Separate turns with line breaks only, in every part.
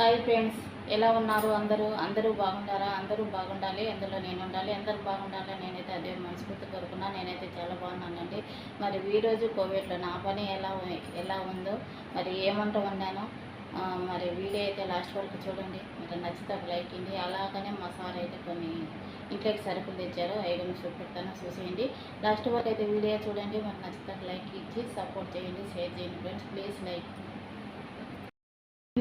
Hi friends ఎలా ఉన్నారు అందరూ? అందరూ బాగుండారా? అందరూ బాగుండాలి అందులో నేను ఉండాలి అందరూ బాగుండాలి నేనైతే అదే మనస్ఫూర్తి కోరుకున్నా. నేనైతే చాలా బాగున్నానండి. మరి ఈరోజు కోవిడ్లో నా పని ఎలా ఎలా ఉందో మరి ఏమంట ఉన్నానో మరి వీడియో అయితే లాస్ట్ వరకు చూడండి. మరి నచ్చితే ఒక లైక్ ఇండి అలాగనే మా సార్ అయితే కొన్ని ఇంట్లోకి సరుకులు తెచ్చారు. ఐటమ్స్ చూపెడతాను చూసేయండి. లాస్ట్ వరకు అయితే వీడియో చూడండి. మరి నచ్చితే లైక్ ఇచ్చి సపోర్ట్ చేయండి షేర్ చేయండి ఫ్రెండ్స్. ప్లీజ్ లైక్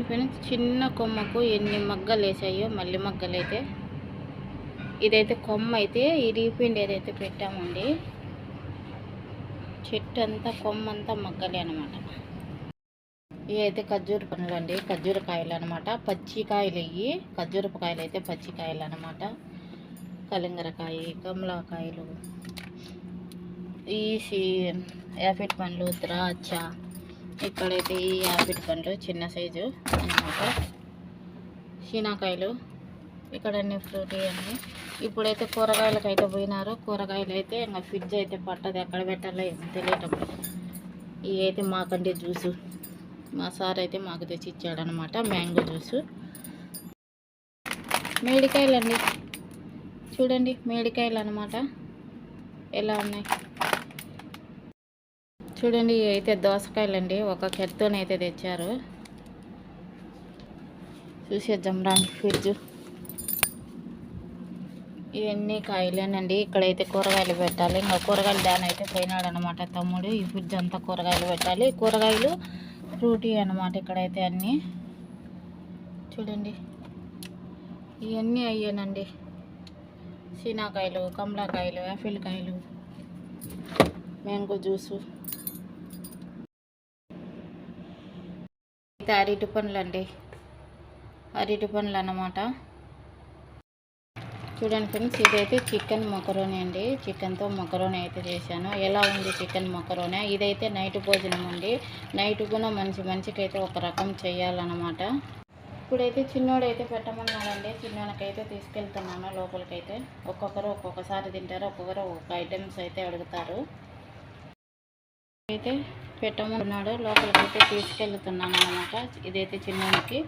ఫ్రెండ్స్ చిన్న కొమ్మకు ఎన్ని మగ్గలు వేసాయో మళ్ళీ మగ్గలు అయితే. ఇదైతే కొమ్మ అయితే ఇరిగిపోయింది ఏదైతే పెట్టామండి చెట్టు అంతా కొమ్మ అంతా మగ్గలే అనమాట ఇవి అయితే ఖర్జూర పనులు అండి ఖర్జూర కాయలు అనమాట పచ్చికాయలు ఇవి ఖర్జూరపకాయలు అయితే పచ్చికాయలు అనమాట కలింగరకాయ కమలాకాయలు ఈ సి- పండ్లు ద్రాక్ష ఇక్కడైతే ఈ యాపిల్ పండ్లు చిన్న సైజు అన్నమాట. శీనాకాయలు ఇక్కడ అన్ని ఫ్రూట్ అన్నీ. ఇప్పుడైతే కూరగాయలకు అయితే పోయినారు. కూరగాయలు అయితే ఇంకా ఫ్రిడ్జ్ అయితే పట్టదు. ఎక్కడ పెట్టాలో ఏమో తెలియటప్పుడు ఇవి అయితే మాకంటే జ్యూసు. మా సార్ అయితే మాకు తెచ్చి ఇచ్చాడనమాట మ్యాంగో జ్యూసు. మేడికాయలు అండి చూడండి మేడికాయలు అనమాట ఎలా ఉన్నాయి? చూడండి అయితే దోసకాయలండి. ఒక కెత్తోనైతే తెచ్చారు. చూసేద్దాం రాండి ఫ్రిడ్జ్. ఇవన్నీ కాయలేనండి. ఇక్కడైతే కూరగాయలు పెట్టాలి. ఇంకా కూరగాయలు దాని అయితే పోయినాడు అనమాట తమ్ముడు. ఈ ఫ్రిడ్జ్ అంతా కూరగాయలు పెట్టాలి. కూరగాయలు ఫ్రూటీ అనమాట ఇక్కడైతే అన్నీ. చూడండి. ఇవన్నీ అయ్యానండి. సీనాకాయలు కమలాకాయలు యాపిల్ కాయలు మ్యాంగో జ్యూసు. అయితే అరటి పండ్లు అండి అరటి పండ్లు అన్నమాట చూడండి ఫ్రెండ్స్ ఇదైతే చికెన్ మొకరోని అండి. చికెన్తో మొకరోని అయితే చేశాను. ఎలా ఉంది చికెన్ మొకరోని? ఇదైతే నైట్ భోజనం అండి. నైట్ కూడా మంచి మంచికి అయితే ఒక రకం చేయాలన్నమాట. ఇప్పుడైతే చిన్నోడైతే పెట్టమన్నాడండి. చిన్నోడికైతే తీసుకెళ్తున్నాను లోపలికైతే. ఒక్కొక్కరు ఒక్కొక్కసారి తింటారు ఒక్కొక్కరు ఒక్కొక్క ఐటమ్స్ అయితే అడుగుతారు. అయితే పెట్టమన్నాడు. లోపలికి అయితే తీసుకెళ్తున్నాను అనమాట ఇదైతే చిన్నకి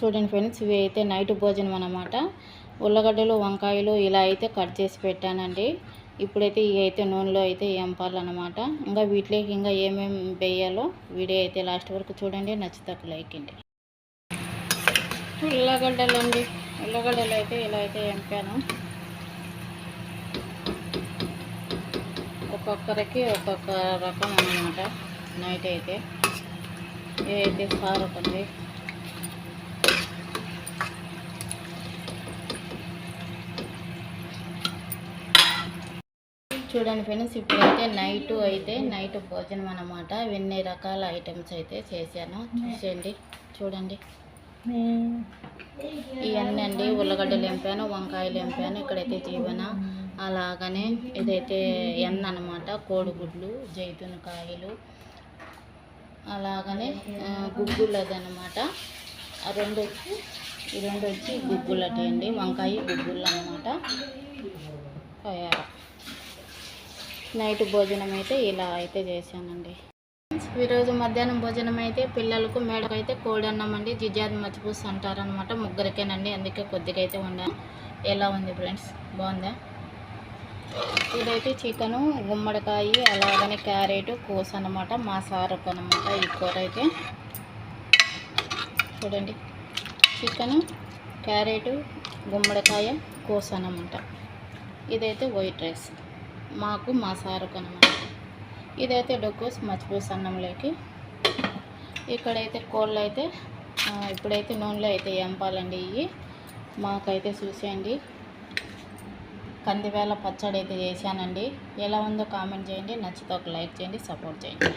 చూడండి ఫ్రెండ్స్ ఇవి అయితే నైట్ భోజనం అనమాట ఉల్లగడ్డలు వంకాయలు ఇలా అయితే కట్ చేసి పెట్టానండి. ఇప్పుడైతే ఇవి అయితే నూనెలో అయితే ఎంపాలన్నమాట. ఇంకా వీటిలోకి ఇంకా ఏమేమి వేయాలో వీడియో అయితే లాస్ట్ వరకు చూడండి. నచ్చితే లైక్ అండి ఉల్లగడ్డలు అండి ఉల్లగడ్డలు అయితే ఇలా అయితే ఎంపాను. ఒక్కొక్కరికి ఒక్కొక్క రకం అన్నమాట. నైట్ అయితే. ఇదైతే సార్ ఒకటి. చూడండి ఫ్రెండ్స్ ఇప్పుడైతే నైట్ అయితే నైట్ భోజనం అన్నమాట. ఎన్ని రకాల ఐటమ్స్ అయితే చేశాను. చూసేయండి చూడండి. ఇవన్నీ అండి ఉల్లగడ్డలు ఎంపాను వంకాయలు ఎంపాను ఇక్కడైతే జీవన. అలాగనే ఇదైతే ఎన్న అనమాట కోడిగుడ్లు జైతున్ కాయలు అలాగనే గుగ్గులది అనమాట రెండు వచ్చి ఈ రెండు వచ్చి గుగ్గులటి అండి వంకాయ గుగ్గులు అనమాట తయారు. నైట్ భోజనం అయితే ఇలా అయితే చేశానండి. ఈరోజు మధ్యాహ్నం భోజనం అయితే పిల్లలకు మేడకైతే కోడి అన్నం అండి జిజాది మచ్చిపూసి అంటారనమాట ముగ్గురికేనండి అందుకే కొద్దిగా అయితే ఉండాలి ఎలా ఉంది ఫ్రెండ్స్? బాగుందా? ఇదైతే చికెను గుమ్మడికాయ అలాగనే క్యారెట్ కోస్ అనమాట మా సారకు అనమాట ఈ కూర అయితే చూడండి. చికెను క్యారెట్ గుమ్మడికాయ కోస్ అనమాట ఇదైతే వైట్ రైస్. మాకు మా సారుకు అనమాట ఇదైతే డొక్కోస్ మచ్చిపూస అన్నంలోకి. ఇక్కడైతే కోళ్ళు అయితే ఇప్పుడైతే నూనెలో అయితే ఎంపాలండి ఇవి మాకైతే చూసేయండి. కందివేల పచ్చడి అయితే చేశానండి. ఎలా ఉందో కామెంట్ చేయండి. నచ్చితే ఒక లైక్ చేయండి సపోర్ట్ చేయండి.